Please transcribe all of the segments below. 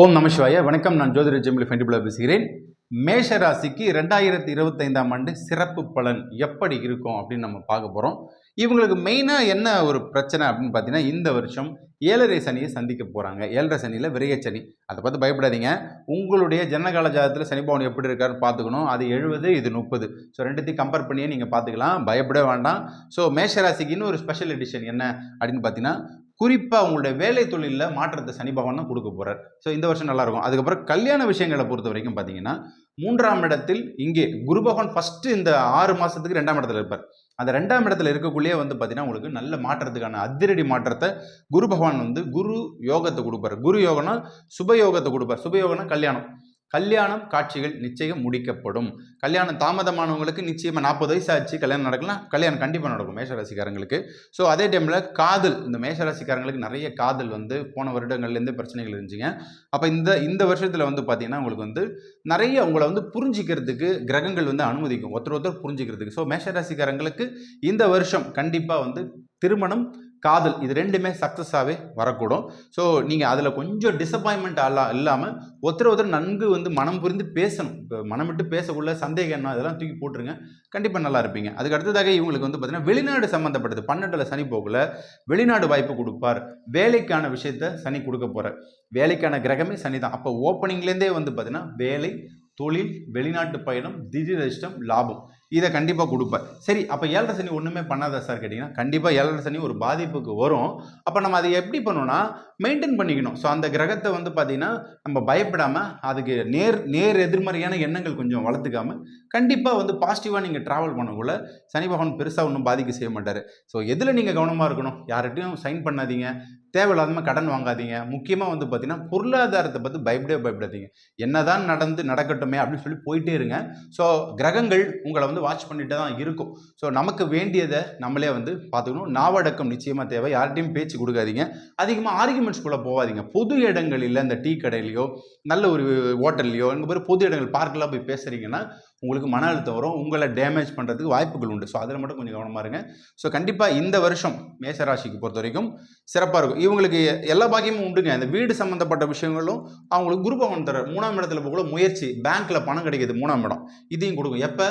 ஓம் நமசிவாய வணக்கம் நான் ஜோதிட ஜெமிலி ஃபெண்டிபுலா பேசுகிறேன். மேஷ ராசிக்கு ரெண்டாயிரத்தி இருபத்தைந்தாம் ஆண்டு சிறப்பு பலன் எப்படி இருக்கும் அப்படின்னு நம்ம பார்க்க போகிறோம் இவங்களுக்கு மெயினாக என்ன ஒரு பிரச்சனை அப்படின்னு பார்த்தீங்கன்னா இந்த வருஷம் ஏழரை சனியை சந்திக்க போகிறாங்க ஏழரை சனியில் விரைய சனி. அதை பார்த்து பயப்படாதீங்க. உங்களுடைய ஜனகால ஜாதத்தில் சனி பவன் எப்படி இருக்காருன்னு பார்த்துக்கணும். அது எழுபது இது முப்பது. ஸோ ரெண்டுத்தையும் கம்பேர் பண்ணியே நீங்கள் பார்த்துக்கலாம். பயப்பட வேண்டாம். ஸோ மேஷராசிக்கு இன்னும் ஒரு ஸ்பெஷல் எடிஷன் என்ன அப்படின்னு பார்த்தீங்கன்னா குறிப்பாக உங்களுடைய வேலை தொழிலில் மாற்றத்தை சனி பகவான் தான் கொடுக்க போகிறார் ஸோ இந்த வருஷம் நல்லாயிருக்கும் அதுக்கப்புறம் கல்யாண விஷயங்களை பொறுத்த வரைக்கும் பார்த்தீங்கன்னா மூன்றாம் இடத்தில் இங்கே குரு பகவான் ஃபஸ்ட்டு இந்த ஆறு மாதத்துக்கு ரெண்டாம் இடத்துல இருப்பார். அந்த ரெண்டாம் இடத்துல இருக்கக்குள்ளேயே வந்து பார்த்தீங்கன்னா உங்களுக்கு நல்ல மாற்றத்துக்கான அதிரடி மாற்றத்தை குரு பகவான் வந்து குரு யோகத்தை கொடுப்பார். குரு யோகம்னா சுப யோகத்தை கொடுப்பார். சுபயோகம்னா கல்யாணம். கல்யாணம் காட்சிகள் நிச்சயம் முடிக்கப்படும். கல்யாணம் தாமதமானவங்களுக்கு நிச்சயமாக நாற்பது வயசு ஆச்சு கல்யாணம் நடக்கலாம். கல்யாணம் கண்டிப்பாக நடக்கும் மேஷராசிக்காரங்களுக்கு. ஸோ அதே டைமில் காதல் இந்த மேஷராசிக்காரங்களுக்கு நிறைய காதல் வந்து போன வருடங்கள்லேருந்து பிரச்சனைகள் இருந்துச்சுங்க. அப்போ இந்த இந்த வருஷத்தில் வந்து பார்த்தீங்கன்னா உங்களுக்கு வந்து நிறைய உங்களை வந்து புரிஞ்சிக்கிறதுக்கு கிரகங்கள் வந்து அனுமதிக்கும். ஒருத்தர் ஒருத்தர் புரிஞ்சிக்கிறதுக்கு. ஸோ மேஷராசிக்காரங்களுக்கு இந்த வருஷம் கண்டிப்பாக வந்து திருமணம் காதல் இது ரெண்டுமே சக்ஸஸாகவே வரக்கூடும். ஸோ நீங்கள் அதில் கொஞ்சம் டிசப்பாயின்மெண்ட் அல்ல இல்லாமல் ஒருத்தர் ஒருத்தர் நன்கு வந்து மனம் புரிந்து பேசணும். இப்போ மனம் விட்டு பேசக்குள்ள சந்தேகம் என்ன இதெல்லாம் தூக்கி போட்டுருங்க. கண்டிப்பாக நல்லா இருப்பீங்க. அதுக்கு அடுத்ததாக இவங்களுக்கு வந்து பார்த்தீங்கன்னா வெளிநாடு சம்மந்தப்பட்டது பன்னெண்டில் சனி போகல. வெளிநாடு வாய்ப்பு கொடுப்பார். வேலைக்கான விஷயத்த சனி கொடுக்க போகிறார் வேலைக்கான கிரகமே சனி தான் அப்போ ஓப்பனிங்லேருந்தே வந்து பார்த்தீங்கன்னா வேலை தொழில் வெளிநாட்டு பயணம் திடீர் அதிர்ஷ்டம் லாபம். இதை கண்டிப்பாக கொடுப்பேன். சரி அப்போ ஏழரை சனி ஒன்றுமே பண்ணாத சார் கேட்டிங்கன்னா கண்டிப்பாக ஏழரை சனி ஒரு பாதிப்புக்கு வரும். அப்போ நம்ம அதை எப்படி பண்ணோன்னா மெயின்டைன் பண்ணிக்கணும். ஸோ அந்த கிரகத்தை வந்து பார்த்திங்கன்னா நம்ம பயப்படாமல் அதுக்கு நேர் நேர் எதிர்மறையான எண்ணங்கள் கொஞ்சம் வளர்த்துக்காமல் கண்டிப்பாக வந்து பாசிட்டிவாக நீங்கள் ட்ராவல் பண்ணக்குள்ள சனி பகவான் பெருசாக ஒன்றும் பாதிக்க செய்ய மாட்டார். ஸோ எதில் நீங்கள் கவனமாக இருக்கணும்? யார்கிட்டையும் சைன் பண்ணாதீங்க. தேவையில்லாதமாக கடன் வாங்காதீங்க. முக்கியமாக வந்து பார்த்தீங்கன்னா பொருளாதாரத்தை பற்றி பயப்படவே பயப்படாதீங்க. என்னதான் நடந்து நடக்கட்டுமே அப்படின்னு சொல்லி போயிட்டே இருங்க. ஸோ கிரகங்கள் உங்களை வந்து வாட்ச் பண்ணிட்டு தான் இருக்கும். ஸோ நமக்கு வேண்டியதை நம்மளே வந்து பார்த்துக்கணும். நாவடக்கம் நிச்சயமாக தேவை. யார்கிட்டையும் பேச்சு கொடுக்காதீங்க. அதிகமாக ஆர்குமெண்ட்ஸ்குள்ளே போகாதீங்க. பொது இடங்களில் இந்த டீ கடையிலையோ நல்ல ஒரு ஹோட்டல்லையோ இங்கே பேர் பொது இடங்கள் பார்க்கெலாம் போய் பேசுகிறீங்கன்னா உங்களுக்கு மன அழுத்தம் வரும் உங்களை டேமேஜ் பண்ணுறதுக்கு வாய்ப்புகள் உண்டு. ஸோ அதில் மட்டும் கொஞ்சம் கவனமாக இருங்க. ஸோ கண்டிப்பாக இந்த வருஷம் மேசராசிக்கு பொறுத்த வரைக்கும் சிறப்பாக இருக்கும். இவங்களுக்கு எல்லா பாக்கியமும் உண்டுங்க. இந்த வீடு சம்மந்தப்பட்ட விஷயங்களும் அவங்களுக்கு குரு பவன் தர மூணாம் இடத்துல போகல முயற்சி. பேங்க்கில் பணம் கிடைக்கிது மூணாம் இடம். இதையும் கொடுக்கும். எப்போ?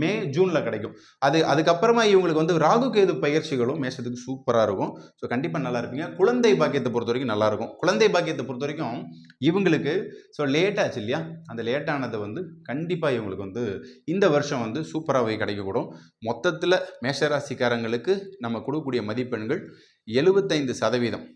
மே ஜூனில் கிடைக்கும். அது அதுக்கப்புறமா இவங்களுக்கு வந்து ராகு கேது பயிற்சிகளும் மேசத்துக்கு சூப்பராக இருக்கும். ஸோ கண்டிப்பாக நல்லா இருப்பீங்க. குழந்தை பாக்கியத்தை பொறுத்த வரைக்கும் நல்லாயிருக்கும் குழந்தை பாக்கியத்தை பொறுத்த வரைக்கும் இவங்களுக்கு ஸோ லேட்டாச்சு இல்லையா? அந்த லேட்டானதை வந்து கண்டிப்பாக இவங்களுக்கு வந்து இந்த வருஷம் வந்து சூப்பராகவே கிடைக்கக்கூடும். மொத்தத்தில் மேஷராசிக்காரங்களுக்கு நம்ம கொடுக்கக்கூடிய மதிப்பெண்கள் எழுபத்தைந்து சதவீதம்.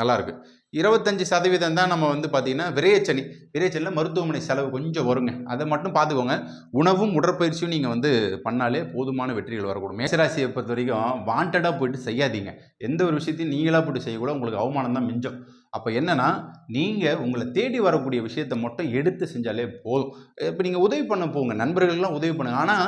நல்லாயிருக்கு இருபத்தஞ்சி சதவீதம் தான் நம்ம வந்து பார்த்திங்கன்னா விரையச்சனி. விரையச்சனியில் மருத்துவமனை செலவு கொஞ்சம் வருங்க. அதை மட்டும் பார்த்துக்கோங்க உணவும் உடற்பயிற்சியும் நீங்கள் வந்து பண்ணாலே போதுமான வெற்றிகள் வரக்கூடும். மேசராசியை பொறுத்த வரைக்கும் வாண்டடாக போயிட்டு செய்யாதீங்க. எந்த ஒரு விஷயத்தையும் நீங்களாக போயிட்டு செய்யக்கூட உங்களுக்கு அவமானம் தான் மிஞ்சம். அப்போ என்னென்னா நீங்கள் உங்களை தேடி வரக்கூடிய விஷயத்தை மட்டும் எடுத்து செஞ்சாலே போதும். இப்போ நீங்கள் உதவி பண்ண போங்க. நண்பர்கள்லாம் உதவி பண்ணுங்க. ஆனால்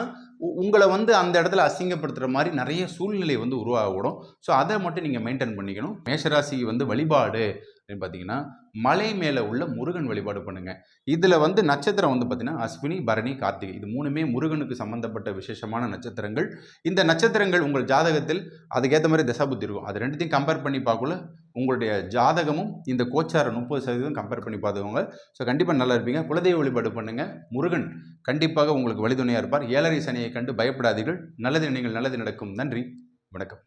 உங்களை வந்து அந்த இடத்துல அசிங்கப்படுத்துகிற மாதிரி நிறைய சூழ்நிலை வந்து உருவாகக்கூடும். ஸோ அதை மட்டும் நீங்கள் மெயின்டைன் பண்ணிக்கணும். மேஷராசி வந்து வழிபாடு அப்படின்னு பார்த்தீங்கன்னா மலை மேலே உள்ள முருகன் வழிபாடு பண்ணுங்கள் இதில் வந்து நட்சத்திரம் வந்து பார்த்திங்கன்னா அஸ்வினி பரணி கார்த்திகை. இது மூணுமே முருகனுக்கு சம்மந்தப்பட்ட விசேஷமான நட்சத்திரங்கள். இந்த நட்சத்திரங்கள் உங்கள் ஜாதகத்தில் அதுக்கேற்ற மாதிரி தசாபுத்தி இருக்கும். அது ரெண்டுத்தையும் கம்பேர் பண்ணி பார்க்கல உங்களுடைய ஜாதகமும் இந்த கோச்சார முப்பது சதவீதம் கம்பேர் பண்ணி பார்த்துக்கோங்க. ஸோ கண்டிப்பாக நல்லா இருப்பீங்க. குலதெய்வ வழிபாடு பண்ணுங்கள் முருகன் கண்டிப்பாக உங்களுக்கு வழிதுணையாக இருப்பார். ஏழரை சனியை கண்டு பயப்படாதீர்கள். நல்லது நீங்கள் நல்லது நடக்கும். நன்றி. வணக்கம்.